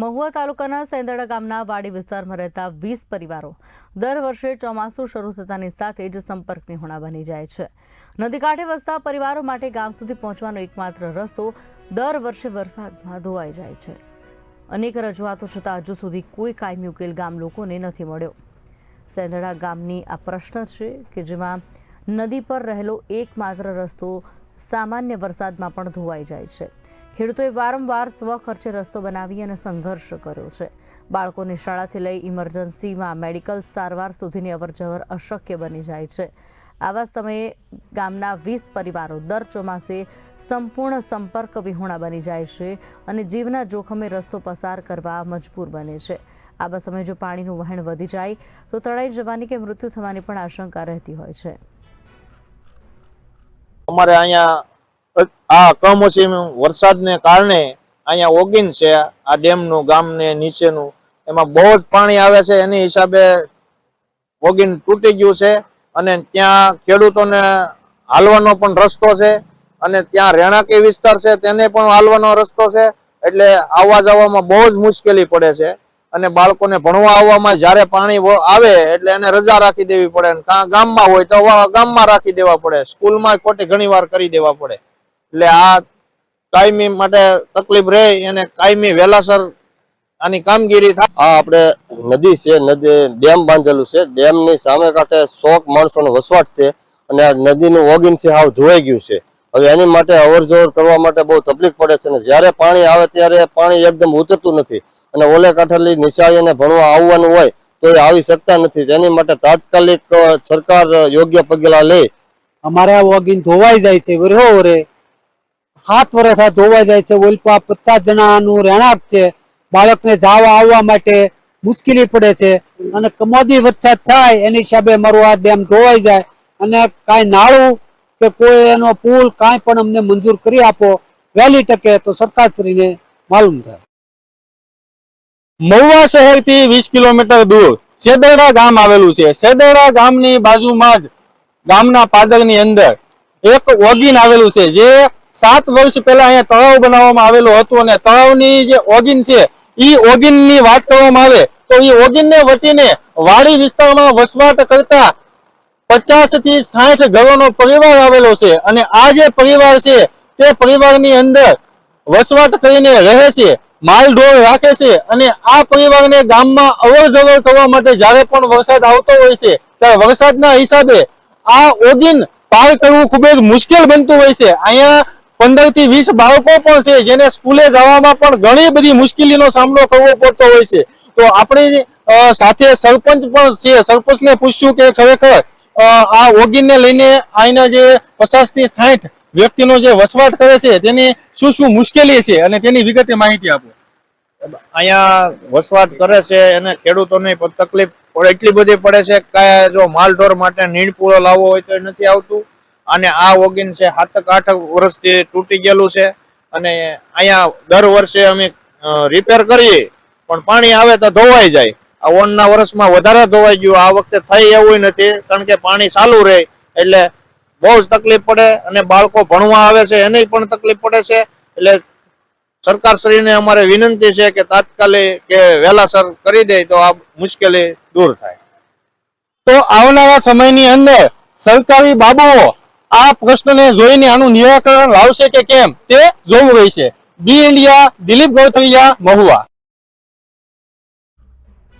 મહુવા તાલુકાના સેંદડા ગામના વાડી વિસ્તારમાં રહેતા વીસ પરિવારો દર વર્ષે ચોમાસું શરૂ થતાની સાથે જ સંપર્ક હોણા બની જાય છે. નદી કાંઠે વસતા પરિવારો માટે ગામ સુધી પહોંચવાનો એકમાત્ર રસ્તો દર વર્ષે વરસાદમાં ધોવાઈ જાય છે. અનેક રજૂઆતો છતાં હજુ સુધી કોઈ કાયમી ઉકેલ ગામ લોકોને નથી મળ્યો. સેંદડા ગામની આ પ્રશ્ન છે કે જેમાં નદી પર રહેલો એકમાત્ર રસ્તો સામાન્ય વરસાદમાં પણ ધોવાઈ જાય છે. ખેડૂતોએ વારંવાર સ્વખર્ચે રસ્તો બનાવી અને સંઘર્ષ કર્યો છે. બાળકોને શાળાથી લઈ ઇમરજન્સીમાં મેડિકલ સારવાર સુધીની અવરજવર અશક્ય બની જાય છે. આવા સમયે ગામના વીસ પરિવારો દર ચોમાસે સંપૂર્ણ સંપર્ક વિહોણા બની જાય છે અને જીવના જોખમે રસ્તો પસાર કરવા મજબૂર બને છે. આવા સમયે જો પાણીનું વહેણ વધી જાય, તો તળાઈ જવાની કે મૃત્યુ થવાની પણ આશંકા રહેતી હોય છે. અમારે અહીંયા આ કમોસમી વરસાદને કારણે અહીંયા ઓગીન છે. આ ડેમનું, ગામને, નીચેનું, એમાં બહુ જ પાણી આવે છે. એની હિસાબે ઓગીન તૂટી ગયું છે અને ત્યાં ખેડૂતોને હાલવાનો પણ રસ્તો છે અને ત્યાં રહેણાંકી વિસ્તાર છે, તેને પણ હાલવાનો રસ્તો છે. એટલે આવવા જવામાં બહુ જ મુશ્કેલી પડે છે અને બાળકોને ભણવા આવવામાં જ્યારે પાણી આવે એટલે એને રજા રાખી દેવી પડે ગામમાં હોય તો ગામમાં રાખી દેવા પડે. સ્કૂલમાં ખોટી ઘણી વાર કરી દેવા પડે. એટલે આ કાયમી માટે તકલીફ રહે એને કાયમી વેલાસર આની કામગીરી થાય. આ આપણે નદી છે નદી ડેમ બાંધેલું છે. ડેમની સામે કાંઠે શોક માણસોનો વસવાટ છે અને આ નદીનું ઓગીન છે હાવ ધોવાઈ ગયું છે. હવે એની માટે અવરજવર કરવા માટે બહુ તકલીફ પડે છે અને જ્યારે પાણી આવે ત્યારે પાણી એકદમ ઉતરતું નથી અને ઓલે કાંઠેલી નિશાળીને ભણવા આવવાનું હોય તો એ આવી શકતા નથી. તેની માટે તાત્કાલિક સરકાર યોગ્ય પગલાં લે. અમારે આ વોગીન ધોવાઈ જાય છે વરે સાત વર્ષ આ ધોવાઈ જાય છે, ઓલપા પચાસ જણાનું રહેણાંક છે. બાળકને જવા આવવા માટે મુશ્કેલી પડે છે અને કમોદી વરસાદ થાય, એની હિસાબે મારું આ ડેમ ધોવાઈ જાય. અને કાંઈ નાળું કે કોઈ એનો પુલ કાંઈ પણ અમને મંજૂર કરી આપો, વહેલી તકે તો સરકારશ્રીને માલુમ થાય. મહુવા શહેરથી વીસ કિલોમીટર દૂર સેદરડા ગામ આવેલું છે. સેદરડા ગામની બાજુમાં જ ગામના પાદરની અંદર એક ઓગીન આવેલું છે, જે સાત વર્ષ પહેલા અહીંયા તળાવ બનાવવામાં આવેલું હતું અને તળાવની જે ઓગિન છે, ઈ ઓગીનની વાત કરવામાં આવે તો ઈ ઓગીનને વટીને વાડી વિસ્તારમાં વસવાટ કરતા પચાસથી સાઠ ઘરોનો પરિવાર આવેલો છે અને આ જે પરિવાર છે, તે પરિવારની અંદર વસવાટ કરીને રહે છે માલ ઢોર રાખે છે અને આ પરિવારને ગામમાં અવર જવર કરવા માટે જ્યારે પણ વરસાદ આવતો હોય છે, ત્યારે વરસાદના હિસાબે આ ઓગિન પાર કરવું ખૂબ જ મુશ્કેલ બનતું હોય છે. અહીંયા પંદરથી વીસ બાળકો પણ છે, જેને સ્કૂલે જવામાં પણ ઘણી બધી મુશ્કેલીનો સામનો કરવો પડતો હોય છે. તો આપણે સાથે સરપંચ પણ છે. સરપંચને પૂછ્યું કે ખરેખર આ ઓગીનને લઈને અહીંના જે પચાસથી સાઠ વ્યક્તિનો જે વસવાટ કરે છે, તેની શું શું મુશ્કેલી છે અને તેની વિગતે માહિતી આપો. અહીંયા વસવાટ કરે છે, એને ખેડૂતોને તકલીફ એટલી બધી પડે છે કે જો માલઢોર માટે નીણ લાવવો હોય તો નથી આવતું. અને આ ઓગીન છે સાતક આઠ વર્ષથી તૂટી ગયેલું છે. અને અહીંયા દર વર્ષે અમે રિપેર કરીએ, પણ પાણી આવે તો ધોવાઈ જાય. આ ઓનના વર્ષમાં વધારે ધોવાઈ ગયું. આ વખતે થઈ એવું નથી, કારણ કે પાણી ચાલુ રહે, એટલે બહુ જ તકલીફ પડે અને બાળકો ભણવા આવે છે એને પણ તકલીફ પડે છે. એટલે સરકારશ્રીને અમારે વિનંતી છે કે તાત્કાલિક કે વહેલાસર કરી દે તો આ મુશ્કેલી દૂર થાય. તો આવનારા સમયની અંદર સરકારી બાબુઓ આ પ્રશ્નને જોઈને આનું નિરાકરણ લાવશે કે કેમ તે જોવું રહેશે. B India, Dilip Gothariya, Mahuva.